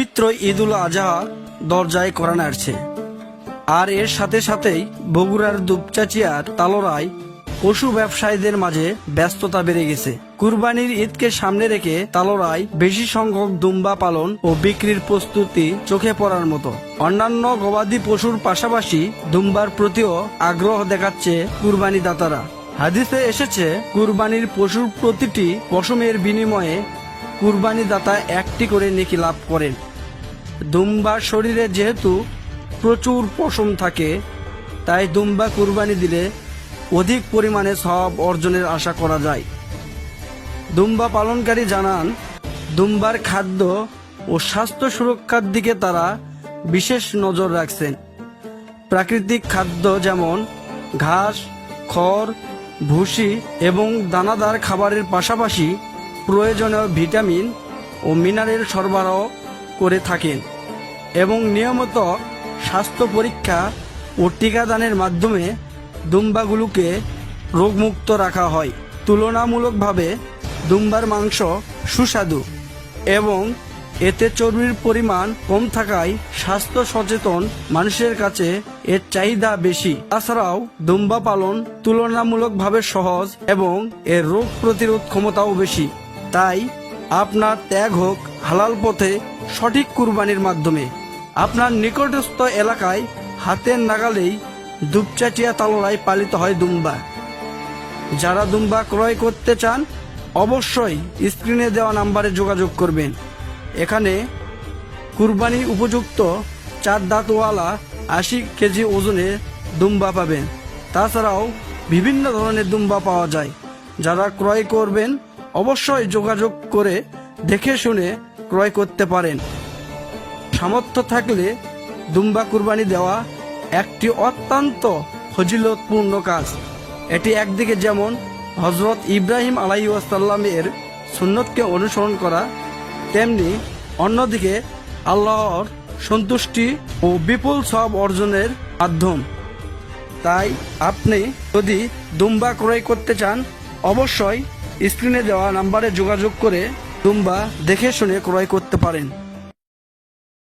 পবিত্র ঈদুল আজহা দরজায় করা নাড়ছে আর এর সাথে সাথেই বগুড়ার দুপচাচিয়ার তালোরায় পশু ব্যবসায়ীদের মাঝে ব্যস্ততা বেড়ে গেছে। কুরবানির ঈদকে সামনে রেখে তালোরায় বেশি সংখ্যক দুম্বা পালন ও বিক্রির প্রস্তুতি চোখে পড়ার মতো। অন্যান্য গবাদি পশুর পাশাপাশি দুম্বার প্রতিও আগ্রহ দেখাচ্ছে কুরবানি দাতারা হাদিসে এসেছে, কুরবানির পশুর প্রতিটি পশমের বিনিময়ে কুরবানি দাতা একটি করে নেকি লাভ করেন। দুম্বার শরীরে যেহেতু প্রচুর পশম থাকে, তাই দুম্বা কুরবানি দিলে অধিক পরিমাণে সব অর্জনের আশা করা যায়। দুম্বা পালনকারী জানান, দুম্বার খাদ্য ও স্বাস্থ্য সুরক্ষার দিকে তারা বিশেষ নজর রাখছেন। প্রাকৃতিক খাদ্য যেমন ঘাস, খড়, ভুসি এবং দানাদার খাবারের পাশাপাশি প্রয়োজনীয় ভিটামিন ও মিনারেল সরবরাহ করে থাকেন। এবং নিয়মিত স্বাস্থ্য পরীক্ষা ও টিকাদানের মাধ্যমে দুম্বাগুলোকে রোগমুক্ত রাখা হয়। তুলনামূলকভাবে দুম্বার মাংস সুস্বাদু এবং এতে চর্বির পরিমাণ কম থাকায় স্বাস্থ্য সচেতন মানুষের কাছে এর চাহিদা বেশি। তাছাড়াও দুম্বা পালন তুলনামূলকভাবে সহজ এবং এর রোগ প্রতিরোধ ক্ষমতাও বেশি। তাই আপনার ত্যাগ হোক হালাল পথে সঠিক কুরবানির মাধ্যমে। আপনার নিকটস্থ এলাকায় হাতের নাগালেই দুপচাটিয়া তালোড়ায় পালিত হয় দুম্বা। যারা দুম্বা ক্রয় করতে চান, অবশ্যই স্ক্রিনে দেওয়া নাম্বারে যোগাযোগ করবেন। এখানে কুরবানি উপযুক্ত চার দাঁতওয়ালা আশি কেজি ওজনের দুম্বা পাবেন। তাছাড়াও বিভিন্ন ধরনের দুম্বা পাওয়া যায়। যারা ক্রয় করবেন, অবশ্যই যোগাযোগ করে দেখে শুনে ক্রয় করতে পারেন। সামর্থ্য থাকলে দুম্বা কুরবানি দেওয়া একটি অত্যন্ত ফজিলতপূর্ণ কাজ। এটি একদিকে যেমন হজরত ইব্রাহিম আলাই ওয়াসাল্লামের সুন্নতকে অনুসরণ করা, তেমনি অন্যদিকে আল্লাহর সন্তুষ্টি ও বিপুল সব অর্জনের মাধ্যম। তাই আপনি যদি দুম্বা ক্রয় করতে চান, অবশ্যই স্ক্রিনে দেওয়া নাম্বারে যোগাযোগ করে দুম্বা দেখে শুনে ক্রয় করতে পারেন।